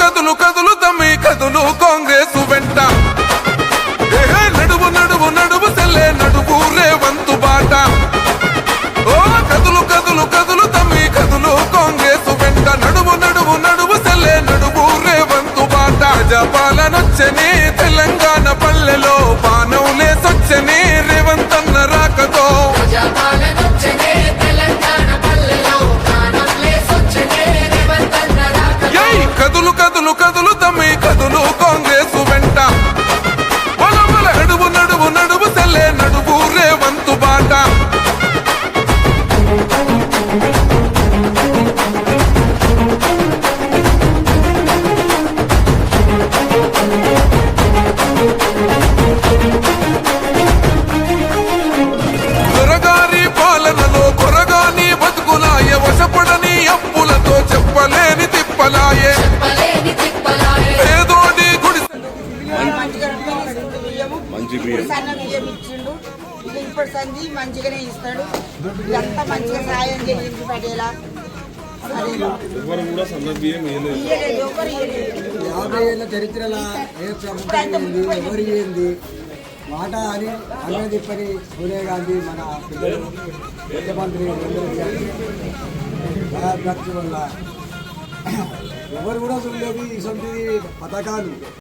కదులు కాంగ్రెస్ వెంట. నడువు నడువు నడువు తెల్లే నడువు రేవంతు బాట. ఓ కదులు కదులు కదులు తమ్మి కదులు కాంగ్రెస్ వెంట. నడువు నడువు నడువు తెల్లే నడువు రేవంతు బాట. ప్రజాపాలనొచ్చని తెలంగాణ పల్లెలో బాణవులే లేసొచ్చ ఇప్పుడు సన్న బియ్యం ఇచ్చిండు. ఇప్పుడు సంధి మంచిగానే ఇస్తాడు. ఇదంతా మంచిగా సాయం పడేలా అదేనా ఎవరు కూడా సన్న బియ్యం వేయలేదు ఇయ్యలేదు ఎవరు ఇయ్యలేదు. యాభై ఏళ్ళ చరిత్రలో ఏ ప్రభుత్వం ఏంది ఎవరు ఏంది మాట అని అన్నది పని సోనియా గాంధీ మన పెద్దలు ముఖ్యమంత్రి వల్ల ఎవరు కూడా చూడలేదు ఇటువంటి పథకాలు.